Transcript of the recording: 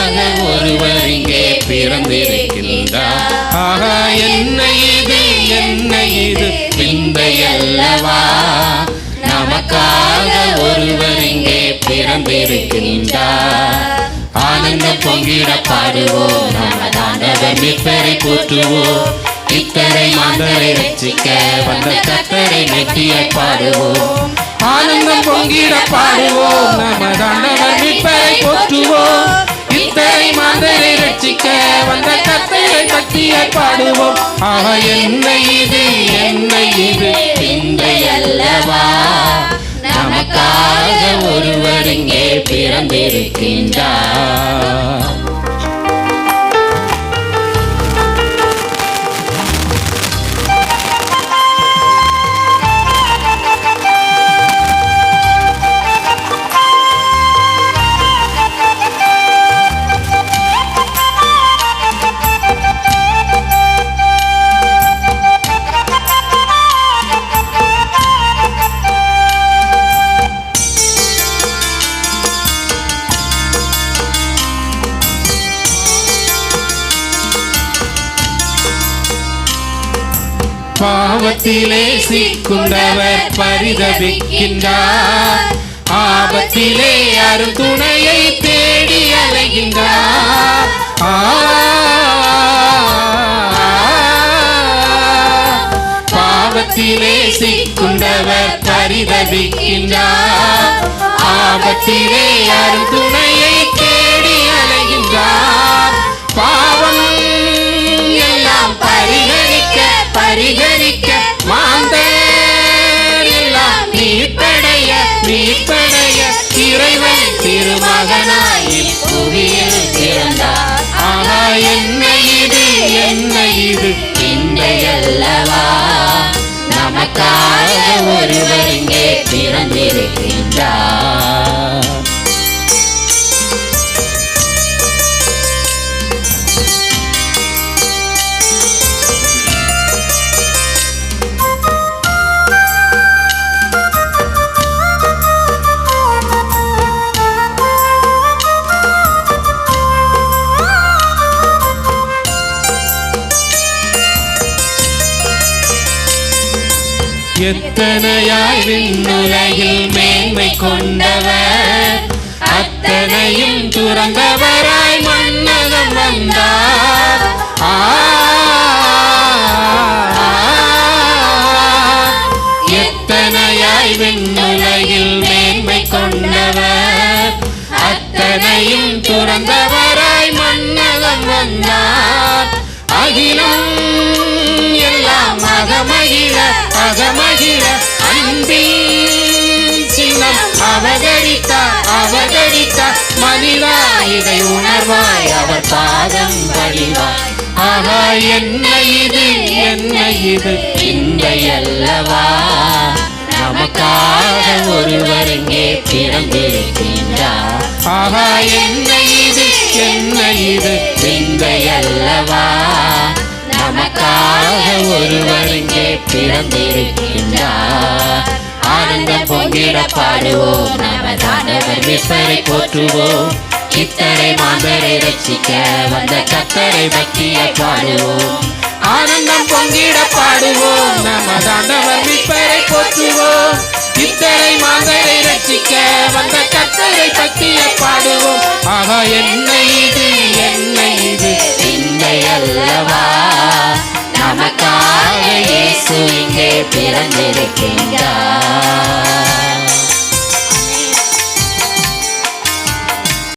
ஆக ஒருவர் இங்கே பிறந்திருக்கின்றார். ஆகா என்ன இது என்ன இது விந்தையல்லவா நமக்காக ஒருவர் இங்கே பிறந்திருக்கின்றார். ஆனந்த பொங்கிட பாடுவோம் நமதாண்டவர் நிற்பரை போற்றுவோம் இத்தரை மாந்தரை ரசிக்க வந்த கத்தரை நெட்டிய பாடுவோம். ஆனந்தம் பொங்கிட பாடுவோம் நமதாண்டவர் கத்தரை பாடுவோம் ஆக என்ன இது என்ன இது விந்தையல்லவா நமக்காக ஒருவர் இங்கே பிறந்திருக்கின்றார். பாவத்திலே சிக்குண்டவர் பரிதபிக்கின்றார் ஆபத்திலே அரும் துணையை தேடி அலைகின்றார் பாவத்திலே சிக்குண்டவர் பரிதபிக்கின்றார் ஆபத்திலே அரும் துணையை தேடி பிறந்திருக்கின்றார் எத்தனையாய் விண்ணுலகில் மேன்மை கொண்டவர்? அத்தனையும் துறந்தவராய் மன்னகம் வந்தார். ஆ, எத்தனையாய் விண்ணுலகில் மேன்மை கொண்டவர்? அத்தனையும் துறந்தவராய் மன்னகம் வந்தார். அகிலம் அகமகிழ அகமகிழ அன்பின் சின்னம் அவதரித்தார் அவதரித்தார் மனிதா இதை உணர்வாய் அவர் பாதம் பணிவாய் ஆகா என்ன இது என்ன இது இன்றையல்லவா நமக்காக ஒருவர் இங்கே பிறந்திருக்கின்றார் ஆகா என்ன இது என்ன இது விந்தையல்லவா நமக்காக ஒருவர் இங்கே பிறந்திருக்கின்றார். ஆனந்த பொங்கிட பாடுவோம் நமதானவர் விற்பரை போற்றுவோம். இத்தரை மாந்தரை ரசிக்க வந்த கத்தரை பக்தியை பாடுவோம். ஆனந்தம் பொங்கிட பாடுவோம் நமதானவர் விற்பரை போற்றுவோம். இத்தரை மாந்தரை ரசிக்க வந்த கத்தரை பக்தியை பாடுவோம். ஆகா என்ன பிறந்திருக்கின்றார்